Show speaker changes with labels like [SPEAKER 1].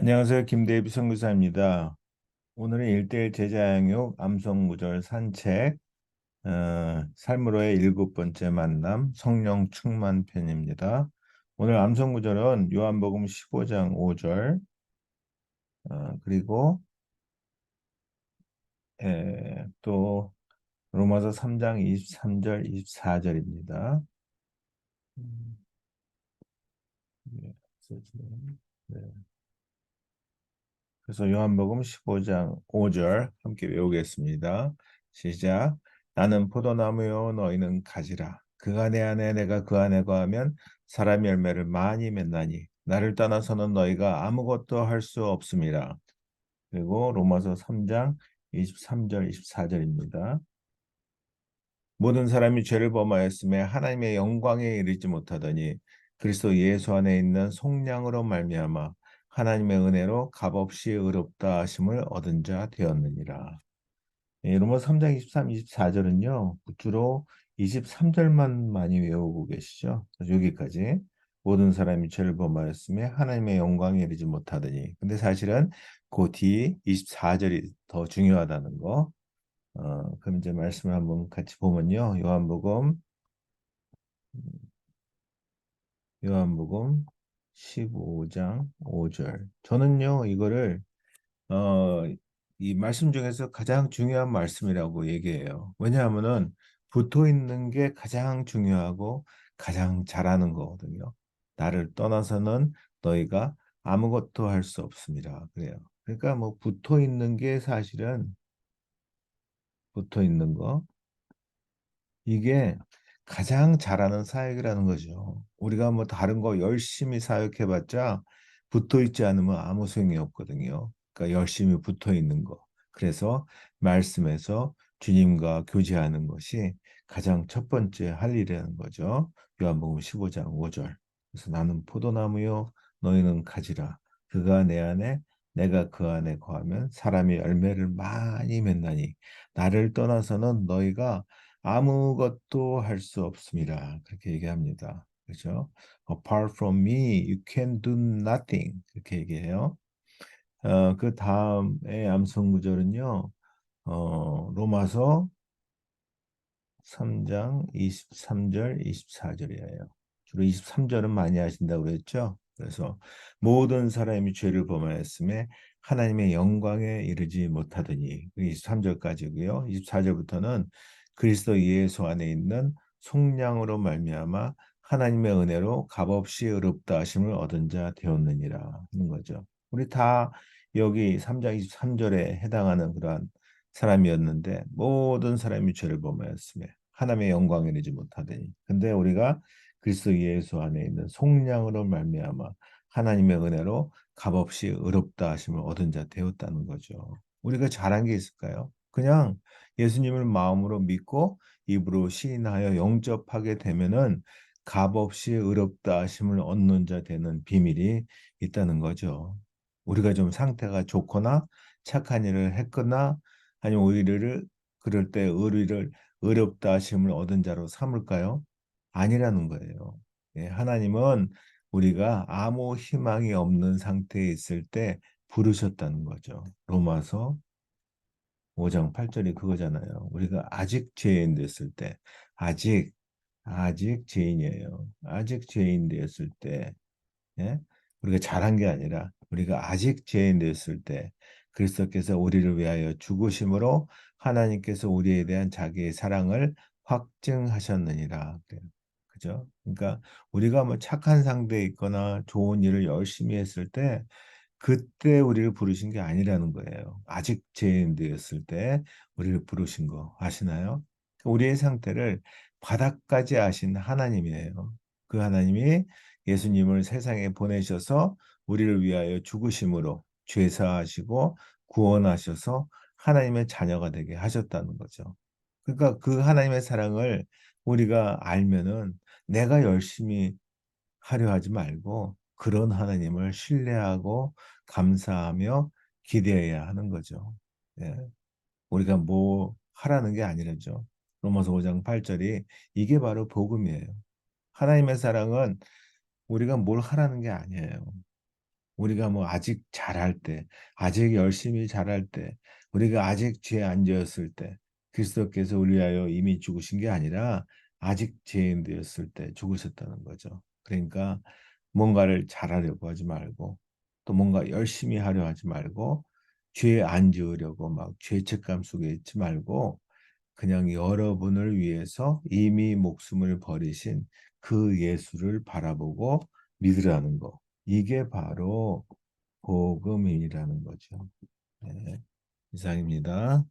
[SPEAKER 1] 안녕하세요. 김대비 선교사입니다. 오늘은 일대일 제자양육 암송구절 산책 어, 삶으로의 일곱 번째 만남 성령 충만 편입니다. 오늘 암송구절은 요한복음 15장 5절 어, 그리고 에, 또 로마서 3장 23절 24절입니다. 음, 네, 네. 그래서 요한복음 15장 5절 함께 외우겠습니다. 시작. 나는 포도나무요 너희는 가지라. 그가 내 안에 내가 그 안에 거하면 사람 열매를 많이 맺나니 나를 떠나서는 너희가 아무것도 할 수 없음이라. 그리고 로마서 3장 23절 24절입니다. 모든 사람이 죄를 범하였음에 하나님의 영광에 이르지 못하더니 그리스도 예수 안에 있는 속량으로 말미암아 하나님의 은혜로 값없이 의롭다 하심을 얻은 자 되었느니라. 예, 로마 3장 23, 24절은요. 주로 23절만 많이 외우고 계시죠. 여기까지 모든 사람이 죄를 범하였음에 하나님의 영광에 이르지 못하더니 근데 사실은 그 뒤 24절이 더 중요하다는 거. 어, 그럼 이제 말씀을 한번 같이 보면요. 요한복음 요한복음 15장 5절. 저는요, 이거를, 어, 이 말씀 중에서 가장 중요한 말씀이라고 얘기해요. 왜냐하면은 붙어 있는 게 가장 중요하고 가장 잘하는 거거든요. 나를 떠나서는 너희가 아무것도 할 수 없습니다. 그래요. 그러니까 뭐 붙어 있는 게 사실은 붙어 있는 거, 이게 가장 잘하는 사역이라는 거죠. 우리가 뭐 다른 거 열심히 사역해봤자 붙어 있지 않으면 아무 소용이 없거든요. 그러니까 열심히 붙어 있는 거. 그래서 말씀에서 주님과 교제하는 것이 가장 첫 번째 할 일이라는 거죠. 요한복음 15장 5절. 그래서 나는 포도나무요 너희는 가지라. 그가 내 안에 내가 그 안에 거하면 사람이 열매를 많이 맺나니 나를 떠나서는 너희가 아무것도 할 수 없습니다. 그렇게 얘기합니다. 그렇죠? Apart from me, you can do nothing. 그렇게 얘기해요. 어, 그 다음에 암송 구절은요. 어, 로마서 3장 23절, 24절이에요. 주로 23절은 많이 하신다고 그랬죠. 그래서 모든 사람이 죄를 범하였음에 하나님의 영광에 이르지 못하더니 23절까지고요. 24절부터는 그리스도 예수 안에 있는 속량으로 말미암아 하나님의 은혜로 값없이 의롭다 하심을 얻은 자 되었느니라 하는 거죠. 우리 다 여기 3장 23절에 해당하는 그러한 사람이었는데 모든 사람이 죄를 범하였음에 하나님의 영광에 이르지 못하더니 근데 우리가 그리스도 예수 안에 있는 속량으로 말미암아 하나님의 은혜로 값없이 의롭다 하심을 얻은 자 되었다는 거죠. 우리가 잘한 게 있을까요? 그냥 예수님을 마음으로 믿고 입으로 시인하여 영접하게 되면은 값없이 의롭다 하심을 얻는 자 되는 비밀이 있다는 거죠. 우리가 좀 상태가 좋거나 착한 일을 했거나 아니면 오히려 그럴 때 의리를 의롭다 하심을 얻은 자로 삼을까요? 아니라는 거예요. 예, 하나님은 우리가 아무 희망이 없는 상태에 있을 때 부르셨다는 거죠. 로마서 5장 8절이 그거잖아요. 우리가 아직 죄인 됐을 때, 아직, 아직 죄인이에요. 아직 죄인 되었을 때, 예? 우리가 잘한 게 아니라 우리가 아직 죄인 되었을 때 그리스도께서 우리를 위하여 죽으심으로 하나님께서 우리에 대한 자기의 사랑을 확증하셨느니라. 그죠? 그러니까 우리가 뭐 착한 상대에 있거나 좋은 일을 열심히 했을 때 그때 우리를 부르신 게 아니라는 거예요. 아직 죄인 되었을 때 우리를 부르신 거 아시나요? 우리의 상태를 바닥까지 아신 하나님이에요. 그 하나님이 예수님을 세상에 보내셔서 우리를 위하여 죽으심으로 죄사하시고 구원하셔서 하나님의 자녀가 되게 하셨다는 거죠. 그러니까 그 하나님의 사랑을 우리가 알면은 내가 열심히 하려 하지 말고 그런 하나님을 신뢰하고 감사하며 기대해야 하는 거죠. 예. 우리가 뭐 하라는 게 아니라죠. 로마서 5장 8절이 이게 바로 복음이에요. 하나님의 사랑은 우리가 뭘 하라는 게 아니에요. 우리가 뭐 아직 잘할 때, 아직 열심히 잘할 때, 우리가 아직 죄 안 지었을 때, 그리스도께서 우리 위하여 이미 죽으신 게 아니라 아직 죄인 되었을 때 죽으셨다는 거죠. 그러니까 뭔가를 잘하려고 하지 말고 또 뭔가 열심히 하려 하지 말고 죄 안 지으려고 막 죄책감 속에 있지 말고 그냥 여러분을 위해서 이미 목숨을 버리신 그 예수를 바라보고 믿으라는 거. 이게 바로 복음이라는 거죠. 네, 이상입니다.